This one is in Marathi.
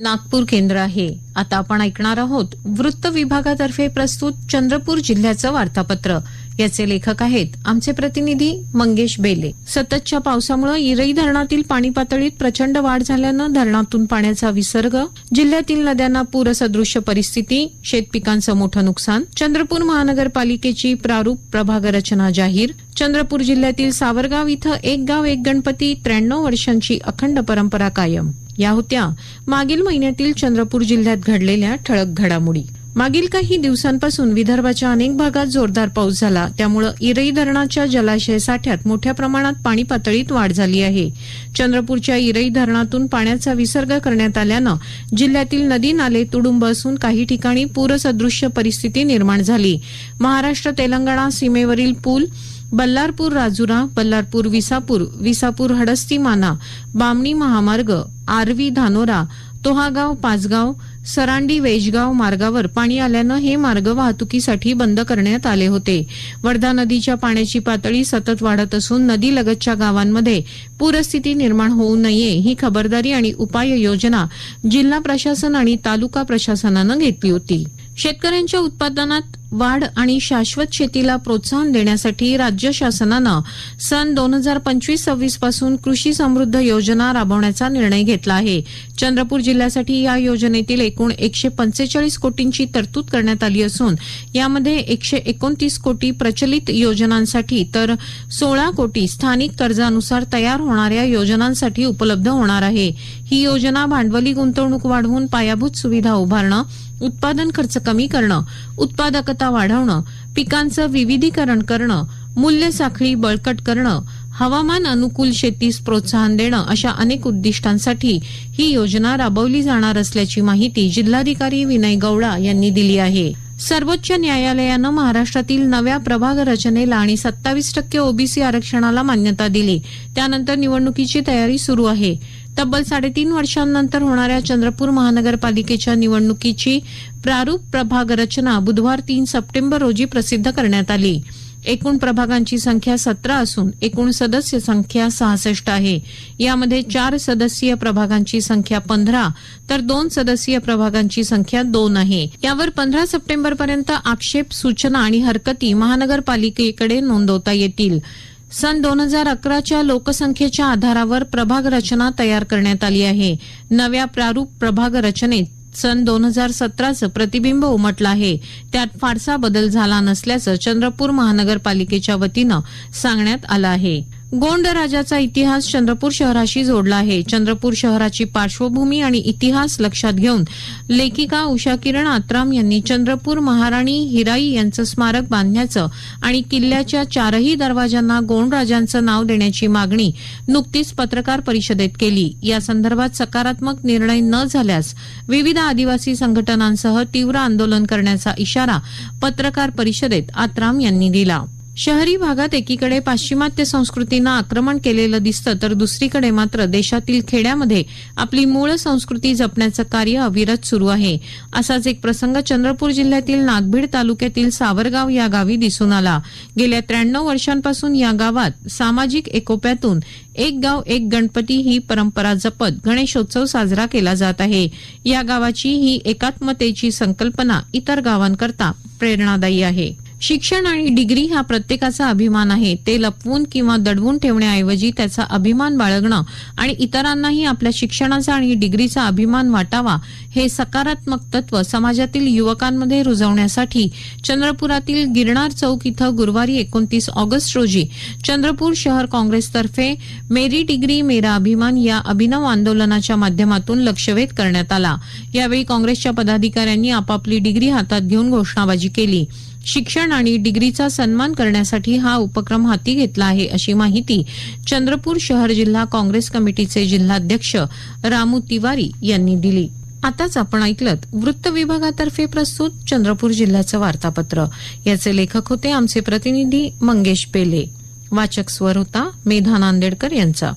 नागपूर केंद्र आहे. आता आपण ऐकणार आहोत वृत्त विभागातर्फे प्रस्तुत चंद्रपूर जिल्ह्याचं वार्तापत्र. याचे लेखक आहेत आमचे प्रतिनिधी मंगेश बेले. सततच्या पावसामुळे इरई धरणातील पाणी पातळीत प्रचंड वाढ झाल्यानं धरणातून पाण्याचा विसर्ग जिल्ह्यातील नद्यांना पूरसदृश्य परिस्थिती शेतपिकांचं मोठं नुकसान चंद्रपूर महानगरपालिकेची प्रारूप प्रभाग रचना जाहीर चंद्रपूर जिल्ह्यातील सावरगाव इथं एक गाव एक गणपती त्र्याण्णव वर्षांची अखंड परंपरा कायम. या होत्या. मागील महिन्यातील चंद्रपूर जिल्ह्यात घडलेल्या ठळक घडामोडी. मागील काही दिवसांपासून विदर्भाच्या अनेक भागात जोरदार पाऊस झाला. त्यामुळे इरई धरणाच्या जलाशय साठ्यात मोठ्या प्रमाणात पाणी पातळीत वाढ झाली आहे. चंद्रपूरच्या इरई धरणातून पाण्याचा विसर्ग करण्यात आल्यानं जिल्ह्यातील नदी नाले तुडुंब असून काही ठिकाणी पूरसदृश्य परिस्थिती निर्माण झाली. महाराष्ट्र तेलंगणा सीमेवरील पूल बल्लारपूर राजुरा बल्लारपूर विसापूर विसापूर हडस्ती माना बामणी महामार्ग आरवी धानोरा तोहागाव पाचगाव सरांडी वेजगाव मार्गावर पाणी आल्यानं हे मार्ग वाहतुकीसाठी बंद करण्यात आले होते. वर्धा नदीच्या पाण्याची पातळी सतत वाढत असून नदीलगतच्या गावांमध्ये पूरस्थिती निर्माण होऊ नये ही खबरदारी आणि उपाययोजना जिल्हा प्रशासन आणि तालुका प्रशासनानं घेतली होती. शेतकऱ्यांच्या उत्पादनात वाढ आणि शाश्वत शेतीला प्रोत्साहन देण्यासाठी राज्य शासनानं सन दोन हजार पंचवीस सव्वीसपासून कृषी समृद्ध योजना राबवण्याचा निर्णय घेतला आहे. चंद्रपूर जिल्ह्यासाठी या योजनेतील एकूण एकशे पंचेचाळीस कोटींची तरतूद करण्यात आली असून यामध्ये एकशे एकोणतीस कोटी प्रचलित योजनांसाठी तर सोळा कोटी स्थानिक कर्जानुसार तयार होणाऱ्या योजनांसाठी उपलब्ध होणार आहे. ही योजना भांडवली गुंतवणूक वाढवून पायाभूत सुविधा उभारणं उत्पादन खर्च कमी करणं उत्पादकता वाढवणं पिकांचं विविधीकरण करणं मूल्य साखळी बळकट करणं हवामान अनुकूल शेतीस प्रोत्साहन देणं अशा अनेक उद्दिष्टांसाठी ही योजना राबवली जाणार असल्याची माहिती जिल्हाधिकारी विनय गौडा यांनी दिली आहे. सर्वोच्च न्यायालयानं महाराष्ट्रातील नव्या प्रभाग रचनेला आणि सत्तावीस टक्के ओबीसी आरक्षणाला मान्यता दिली. त्यानंतर निवडणुकीची तयारी सुरू आहे. तब्बल साडेतीन वर्षांनंतर होणाऱ्या चंद्रपूर महानगरपालिकेच्या निवडणुकीची प्रारूप प्रभाग रचना बुधवार तीन सप्टेंबर रोजी प्रसिद्ध करण्यात आली. एकूण प्रभागांची संख्या सतरा असून एकूण सदस्य संख्या सहासष्ट आहे. यामध्ये चार सदस्यीय प्रभागांची संख्या पंधरा तर दोन सदस्यीय प्रभागांची संख्या दोन आहे. यावर पंधरा सप्टेंबरपर्यंत आक्षेप सूचना आणि हरकती महानगरपालिकेकडे नोंदवता येतील. सन दोन हजार अकराच्या लोकसंख्येच्या आधारावर प्रभाग रचना तयार करण्यात आली आहे. नव्या प्रारूप प्रभाग रचनेत सन दोन हजार सतराचं प्रतिबिंब उमटलं आहे. त्यात फारसा बदल झाला नसल्याचं चंद्रपूर महानगरपालिकेच्या वतीनं सांगण्यात आलं आहे. गोंड राजाचा इतिहास चंद्रपूर शहराशी जोडला आहे. चंद्रपूर शहराची पार्श्वभूमी आणि इतिहास लक्षात घेऊन लेखिका उषा किरण आत्राम यांनी चंद्रपूर महाराणी हिराई यांचं स्मारक बांधण्याचं आणि किल्ल्याच्या चारही दरवाजांना गोंड राजांचं नाव देण्याची मागणी नुकतीच पत्रकार परिषदेत केली. या संदर्भात सकारात्मक निर्णय न झाल्यास विविध आदिवासी संघटनांसह तीव्र आंदोलन करण्याचा इशारा पत्रकार परिषदेत आत्राम यांनी दिला. शहरी भागात एकीकडे पाश्चिमात्य संस्कृतीनं आक्रमण केलेलं दिसतं तर दुसरीकडे मात्र देशातील खेड्यामध्ये आपली मूळ संस्कृती जपण्याचं कार्य अविरत सुरू आहे. असाच एक प्रसंग चंद्रपूर जिल्ह्यातील नागभीड तालुक्यातील सावरगाव या गावी दिसून आला. गेल्या त्र्याण्णव वर्षांपासून या गावात सामाजिक एकोप्यातून एक गाव एक गणपती ही परंपरा जपत गणेशोत्सव साजरा केला जात आहे. या गावाची ही एकात्मतेची संकल्पना इतर गावांकरता प्रेरणादायी आहे. शिक्षण आणि डिग्री हा प्रत्येकाचा अभिमान आहे. ते लपवून किंवा दडवून ठेवण्याऐवजी त्याचा अभिमान बाळगणं आणि इतरांनाही आपल्या शिक्षणाचा आणि डिग्रीचा अभिमान वाटावा हे सकारात्मक तत्व समाजातील युवकांमध्ये रुजवण्यासाठी चंद्रपुरातील गिरणार चौक इथं गुरुवारी एकोणतीस ऑगस्ट रोजी चंद्रपूर शहर काँग्रेसतर्फे मेरी डिग्री मेरा अभिमान या अभिनव आंदोलनाच्या माध्यमातून लक्षवेध करण्यात आला. यावेळी काँग्रेसच्या पदाधिकाऱ्यांनी आपापली डिग्री हातात घेऊन घोषणाबाजी केली. शिक्षण आणि डिग्रीचा सन्मान करण्यासाठी हा उपक्रम हाती घेतला आहे अशी माहिती चंद्रपूर शहर जिल्हा काँग्रेस कमिटीचे जिल्हाध्यक्ष रामू तिवारी यांनी दिली. आताच आपण ऐकलत वृत्त विभागातर्फे प्रस्तुत चंद्रपूर जिल्ह्याचं वार्तापत्र. याचे लेखक होते आमचे प्रतिनिधी मंगेश पेले. वाचक स्वर होता मेधा नांदेडकर यांचा.